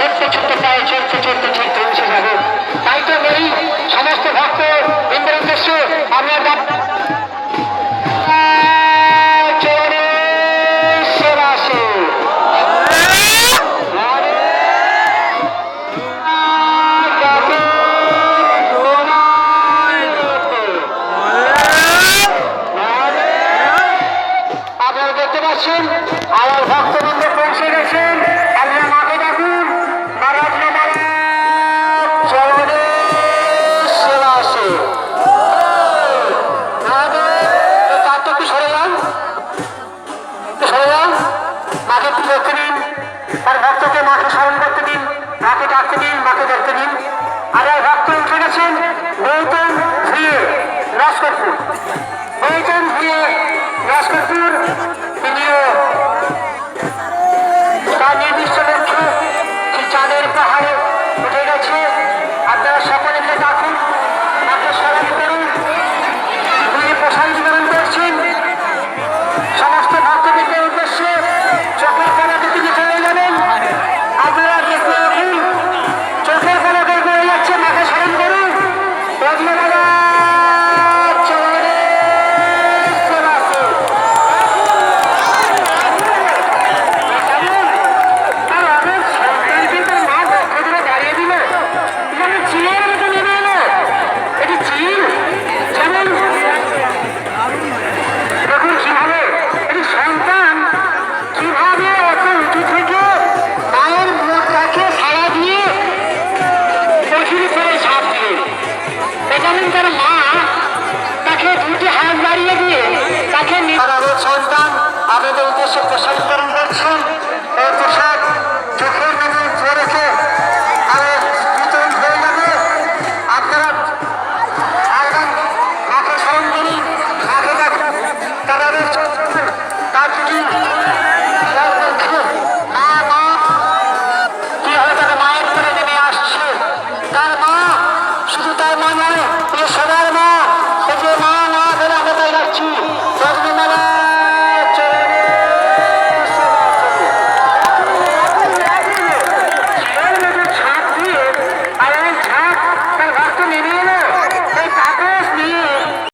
ছুটতে ছুটতে চাই ছুটতে ছুটতে ঠিক উঠে যাব তাই তো বলি, সমস্ত ভক্ত বৃন্দের উদ্দেশ্যে আমরা দেখতে পাচ্ছেন আমার ভক্তবৃন্দ একটু করতে দিন তার ভক্তকে মাকে স্মরণ করতে দিন, মাকে ডাকতে দিন, মাকে দেখতে দিন। আর এক ভক্ত উঠে গেছেন গৌতম ভুঁয়ে লস্করপুর গৌতম ভুঁয়ে লস্করপুর